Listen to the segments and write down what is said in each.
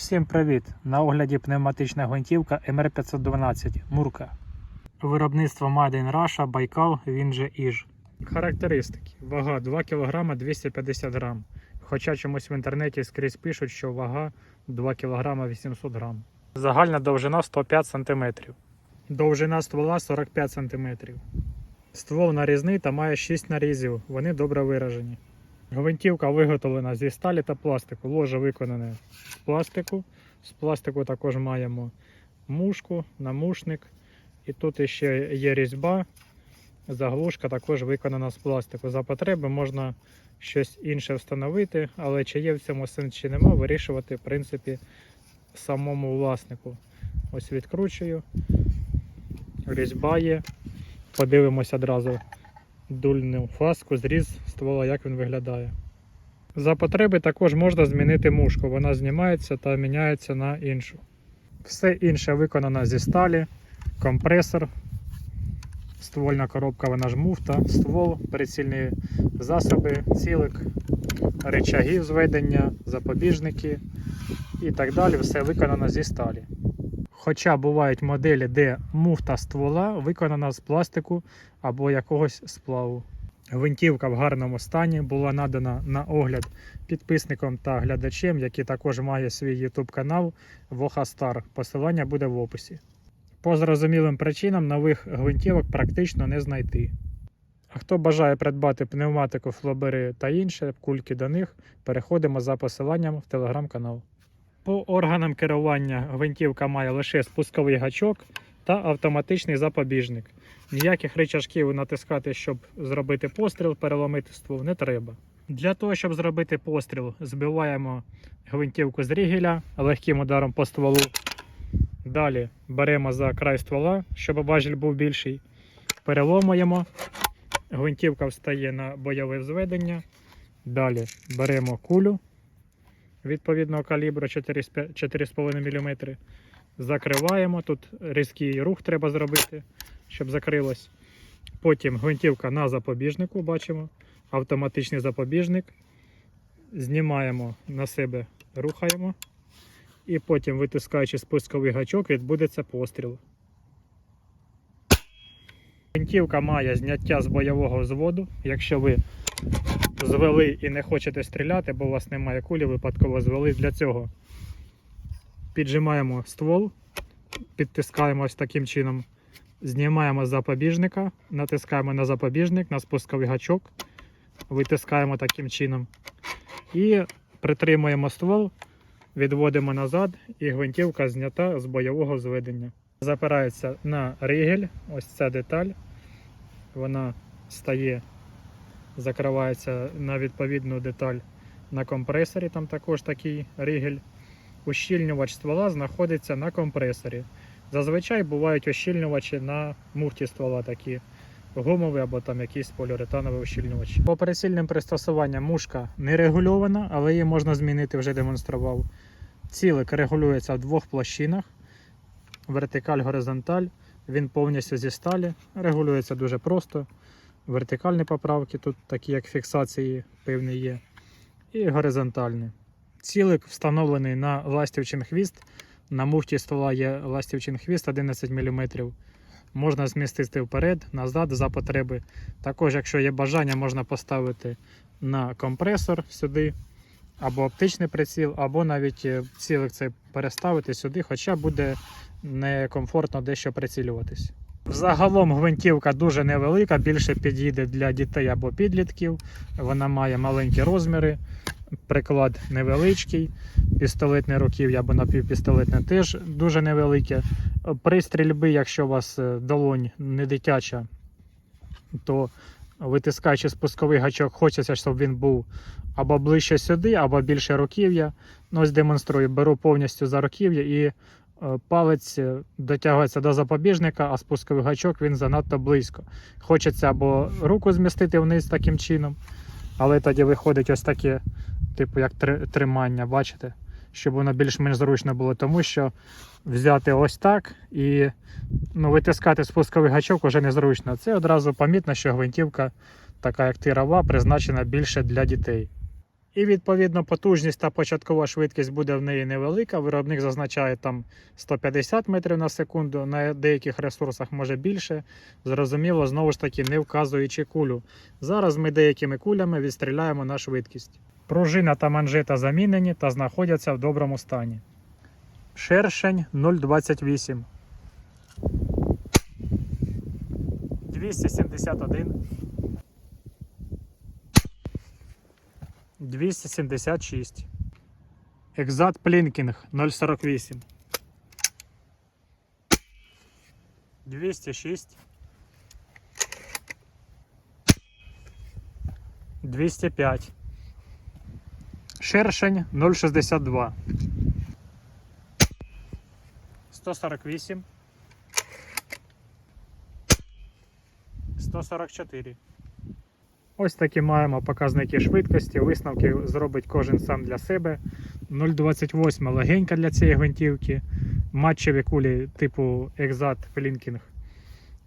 Всім привіт! На огляді пневматична гвинтівка МР512 Мурка. Виробництво Made in Russia, Байкал, він же Іж. Характеристики. Вага 2 кг 250 г. Хоча чомусь в інтернеті скрізь пишуть, що вага 2 кг 800 г. Загальна довжина 105 см. Довжина ствола 45 см. Ствол нарізний та має 6 нарізів. Вони добре виражені. Гвинтівка виготовлена зі сталі та пластику. Ложе виконане з пластику. З пластику також маємо мушку, намушник. І тут ще є різьба. Заглушка також виконана з пластику. За потреби можна щось інше встановити, але чи є в цьому сенс чи нема, вирішувати в принципі самому власнику. Ось відкручую. Різьба є. Подивимося одразу дульну фаску, зріз ствола, як він виглядає. За потреби також можна змінити мушку. Вона знімається та міняється на іншу. Все інше виконано зі сталі, компресор, ствольна коробка, вона ж муфта, ствол, прицільні засоби, цілик, речаги зведення, запобіжники і так далі. Все виконано зі сталі. Хоча бувають моделі, де муфта ствола виконана з пластику або якогось сплаву. Гвинтівка в гарному стані була надана на огляд підписникам та глядачам, які також має свій YouTube канал Вохастар. Посилання буде в описі. По зрозумілим причинам нових гвинтівок практично не знайти. А хто бажає придбати пневматику, флобери та інше кульки до них, переходимо за посиланням в телеграм-канал. По органам керування гвинтівка має лише спусковий гачок та автоматичний запобіжник. Ніяких рычажків натискати, щоб зробити постріл, переломити ствол, не треба. Для того, щоб зробити постріл, збиваємо гвинтівку з рігеля легким ударом по стволу. Далі беремо за край ствола, щоб важіль був більший. Переломуємо. Гвинтівка встає на бойове зведення. Далі беремо кулю відповідного калібру 4,5 мм. Закриваємо. Тут різкий рух треба зробити, щоб закрилось. Потім гвинтівка на запобіжнику, бачимо, автоматичний запобіжник. Знімаємо на себе, рухаємо. І потім, витискаючи спусковий гачок, відбудеться постріл. Гвинтівка має зняття з бойового взводу. Якщо ви звели і не хочете стріляти, бо у вас немає кулі, випадково звели для цього. Піджимаємо ствол, підтискаємо ось таким чином. Знімаємо запобіжника, натискаємо на запобіжник, на спусковий гачок, витискаємо таким чином. І притримуємо ствол, відводимо назад, і гвинтівка знята з бойового зведення. Запирається на ригель, ось ця деталь. Вона стає закривається на відповідну деталь на компресорі. Там також такий ригель. Ущільнювач ствола знаходиться на компресорі. Зазвичай бувають ущільнювачі на муфті ствола такі гумові або там якісь поліуретанові ущільнювачі. По прицільним пристосуванням мушка не регульована, але її можна змінити, вже демонстрував. Цілик регулюється в двох площинах. Вертикаль, горизонталь. Він повністю зі сталі. Регулюється дуже просто вертикальні поправки, тут такі як фіксації певні є, і горизонтальні. Цілик встановлений на ластівчин хвіст. На муфті ствола є ластівчин хвіст 11 мм. Можна змістити вперед, назад за потреби. Також, якщо є бажання, можна поставити на компресор сюди, або оптичний приціл, або навіть цілик цей переставити сюди, хоча буде некомфортно дещо прицілюватись. Загалом гвинтівка дуже невелика, більше підійде для дітей або підлітків. Вона має маленькі розміри, приклад невеличкий, пістолетне руків'я або напівпістолетне теж дуже невелике. При стрільбі, якщо у вас е, долонь не дитяча, то витискаючи спусковий гачок, хочеться, щоб він був або ближче сюди, або більше руків'я. Ну, Ось демонструю, беру повністю за руків'я і палець е, дотягується до запобіжника, а спусковий гачок він занадто близько. Хочеться або руку змістити вниз таким чином, але тоді виходить ось таке, типу як тримання, бачите? Щоб воно більш-менш зручно було, тому що взяти ось так і ну, витискати спусковий гачок вже незручно. Це одразу помітно, що гвинтівка, така як тирова, призначена більше для дітей. І відповідно потужність та початкова швидкість буде в неї невелика. Виробник зазначає там 150 метрів на секунду, на деяких ресурсах може більше. Зрозуміло, знову ж таки, не вказуючи кулю. Зараз ми деякими кулями відстріляємо на швидкість. Пружина та манжета замінені та знаходяться в доброму стані. Шершень 0,28. 271. 276. Екзат Плінкінг 048. 206. 205. Шершень 062. 148. 144. Ось такі маємо показники швидкості. Висновки зробить кожен сам для себе. 0,28 легенька для цієї гвинтівки. Матчеві кулі типу Exat Flinking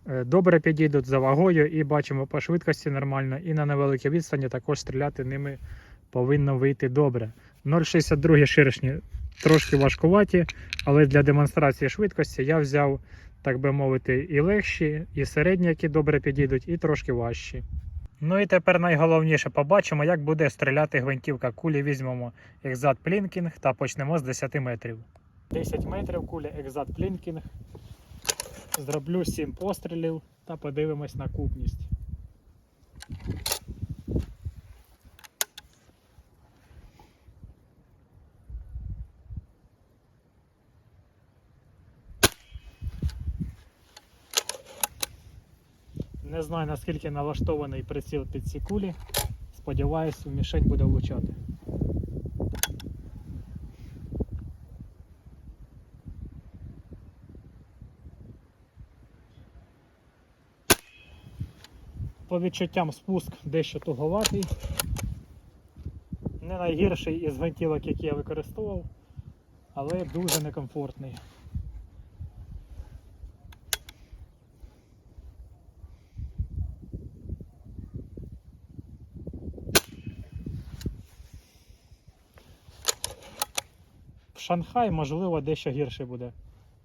е, добре підійдуть за вагою і бачимо по швидкості нормально. І на невеликій відстані також стріляти ними повинно вийти добре. 0,62 ширшні трошки важкуваті, але для демонстрації швидкості я взяв, так би мовити, і легші, і середні, які добре підійдуть, і трошки важчі. Ну і тепер найголовніше побачимо, як буде стріляти гвинтівка. Кулі візьмемо екзат плінкінг та почнемо з 10 метрів. 10 метрів куля екзат плінкінг. Зроблю 7 пострілів та подивимось на купність. Не знаю наскільки налаштований приціл під ці кулі. Сподіваюсь, мішень буде влучати. По відчуттям спуск дещо туговатий. Не найгірший із гвинтівок, які я використовував, але дуже некомфортний. Шанхай, можливо, дещо гірше буде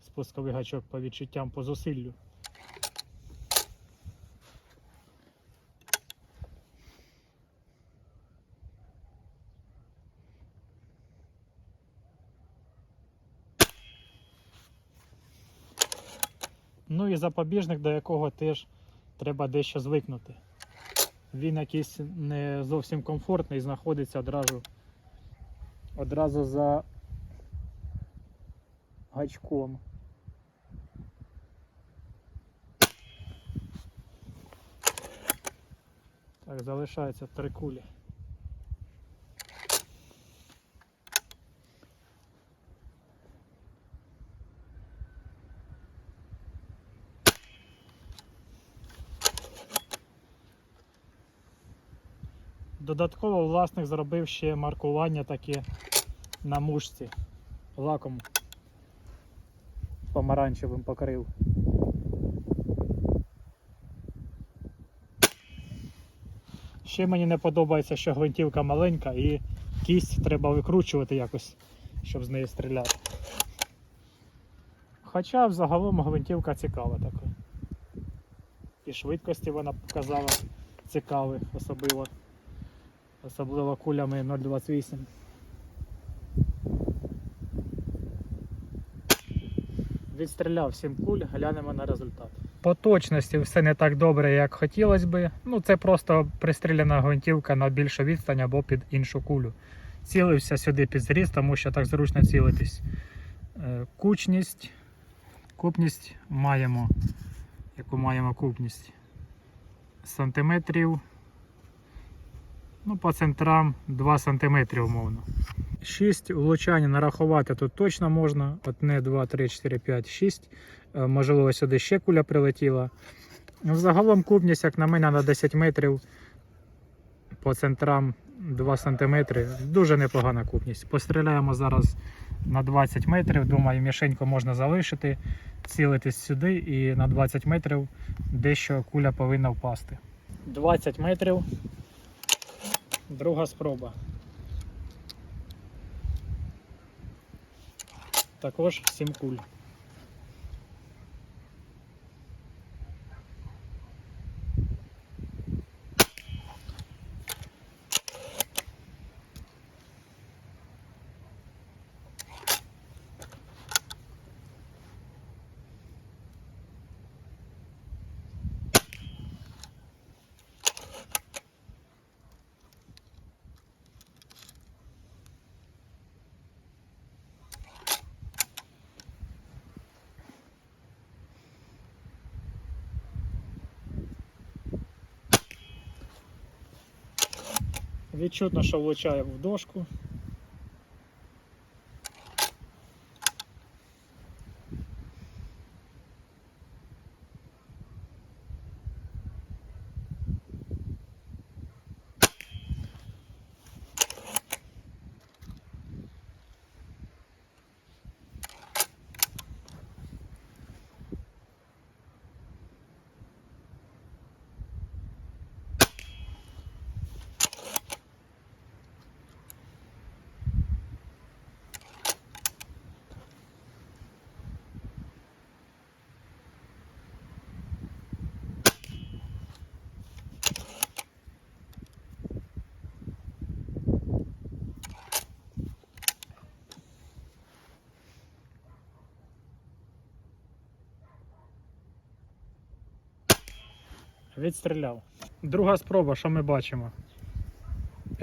спусковий гачок по відчуттям по зусиллю. Ну і запобіжник, до якого теж треба дещо звикнути. Він якийсь не зовсім комфортний, знаходиться одразу, одразу за гачком. Так, залишається три кулі. Додатково власник зробив ще маркування таке на мушці лаком помаранчевим покрив. Ще мені не подобається, що гвинтівка маленька і кість треба викручувати якось, щоб з неї стріляти. Хоча взагалом гвинтівка цікава така. І швидкості вона показала цікаві, особливо. Особливо кулями 0,28. Відстріляв 7 куль, глянемо на результат. По точності все не так добре, як хотілося би. Ну, це просто пристріляна гвинтівка на більшу відстань або під іншу кулю. Цілився сюди під зріз, тому що так зручно цілитись. Е, Кучність. Купність маємо. Яку маємо купність? Сантиметрів. Ну, по центрам 2 см умовно. 6 влучань нарахувати тут точно можна. Одне, 2, 3, 4, 5, 6. Е, Можливо, сюди ще куля прилетіла. Ну, Загалом купність, як на мене, на 10 метрів. По центрам 2 см. Дуже непогана купність. Постріляємо зараз на 20 метрів. Думаю, мішеньку можна залишити, цілитись сюди і на 20 метрів дещо куля повинна впасти. 20 метрів. Друга спроба. Також 7 куль. Відчутно, що влучає в дошку. Відстріляв. Друга спроба, що ми бачимо?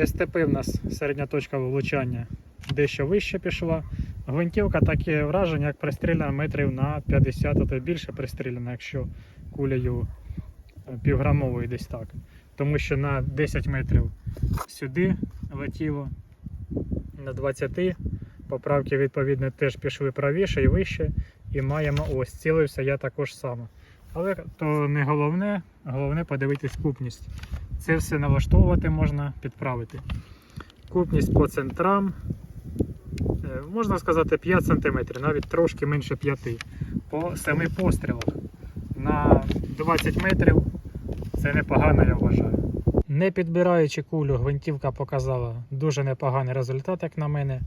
СТП в нас середня точка влучання дещо вище пішла. Гвинтівка таке враження, як пристріляна метрів на 50, а то більше пристріляна, якщо кулею е, півграмовою десь так. Тому що на 10 метрів сюди летіло, на 20 поправки відповідно теж пішли правіше і вище. І маємо ось, цілився я також само. Але то не головне, головне подивитись купність. Це все налаштовувати можна, підправити. Купність по центрам, е, можна сказати, 5 см, навіть трошки менше 5 по 7 пострілах. На 20 метрів це непогано, я вважаю. Не підбираючи кулю, гвинтівка показала дуже непоганий результат, як на мене.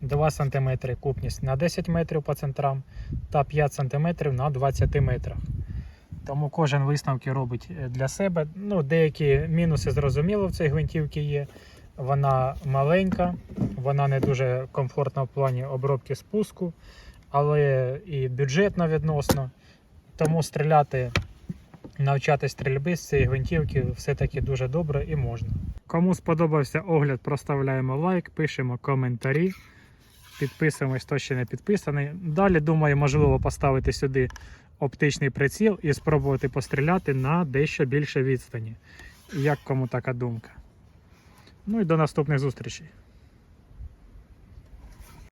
2 см купність на 10 метрів по центрам та 5 см на 20 метрах. Тому кожен висновки робить е, для себе. Ну, Деякі мінуси зрозуміло в цій гвинтівці є. Вона маленька, вона не дуже комфортна в плані обробки спуску, але і бюджетна відносно. Тому стріляти, навчати стрільби з цієї гвинтівки все-таки дуже добре і можна. Кому сподобався огляд, проставляємо лайк, пишемо коментарі. Підписуємось, хто ще не підписаний. Далі, думаю, можливо поставити сюди оптичний приціл і спробувати постріляти на дещо більше відстані. Як кому така думка. Ну і до наступних зустрічей.